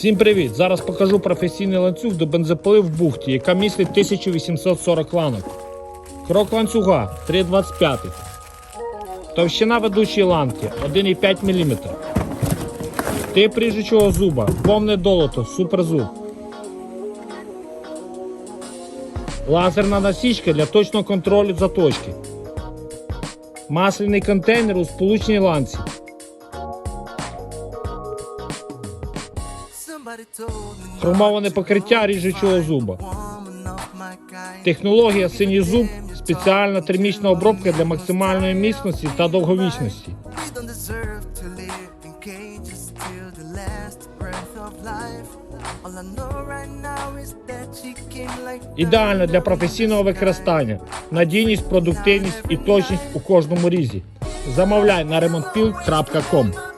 Всім привіт! Зараз покажу професійний ланцюг до бензопили в бухті, яка містить 1840 ланок. Крок ланцюга 3,25. Товщина ведучої ланки 1,5 мм. Тип ріжучого зуба, повне долото, суперзуб. Лазерна насічка для точного контролю заточки. Масляний контейнер у сполучній ланці. Хромоване покриття ріжучого зуба. Технологія синій зуб спеціальна термічна обробка для максимальної міцності та довговічності. Ідеально для професійного використання. Надійність, продуктивність і точність у кожному різі. Замовляй на remontfield.com